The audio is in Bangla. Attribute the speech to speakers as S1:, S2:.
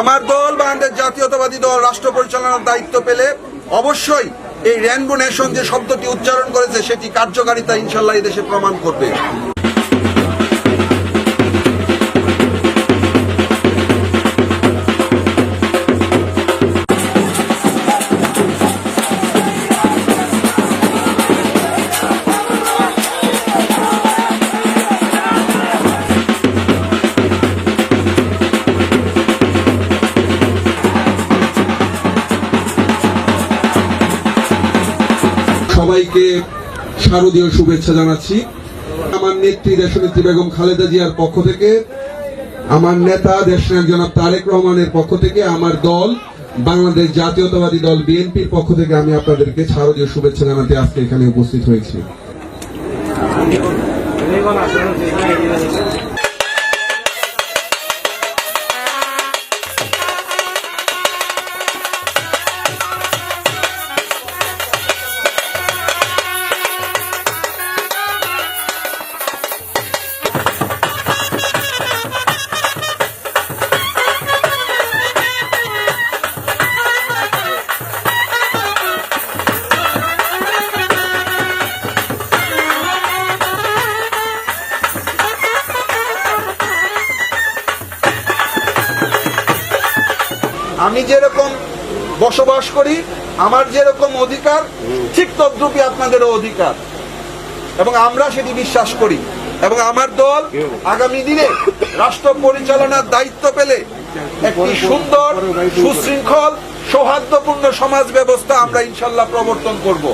S1: আমার দল, বাংলাদেশ জাতীয়তাবাদী দল, রাষ্ট্র পরিচালনার দায়িত্ব পেলে অবশ্যই এই রেনবো নেশন যে শব্দটি উচ্চারণ করেছে, সেটি কার্যকারিতা ইনশাল্লাহ এই দেশে প্রমাণ করবে। সবাইকে শারদীয় শুভেচ্ছা জানাচ্ছি। আমার নেত্রী দেশনেত্রী বেগম খালেদা জিয়ার পক্ষ থেকে, আমার নেতা দেশনায়ক জনাব তারেক রহমানের পক্ষ থেকে, আমার দল, বাংলাদেশ জাতীয়তাবাদী দল বিএনপির পক্ষ থেকে আমি আপনাদেরকে শারদীয় শুভেচ্ছা জানাতে আজকে এখানে উপস্থিত হয়েছি। আমি যেরকম বসবাস করি, আমার যেরকম অধিকার, ঠিক তদ্রুপই আপনাদেরও অধিকার। এবং আমরা সেটি বিশ্বাস করি। এবং আমার দল আগামী দিনে রাষ্ট্র পরিচালনার দায়িত্ব পেলে একটি সুন্দর, সুশৃঙ্খল, সৌহার্দ্যপূর্ণ সমাজ ব্যবস্থা আমরা ইনশাল্লাহ প্রবর্তন করব।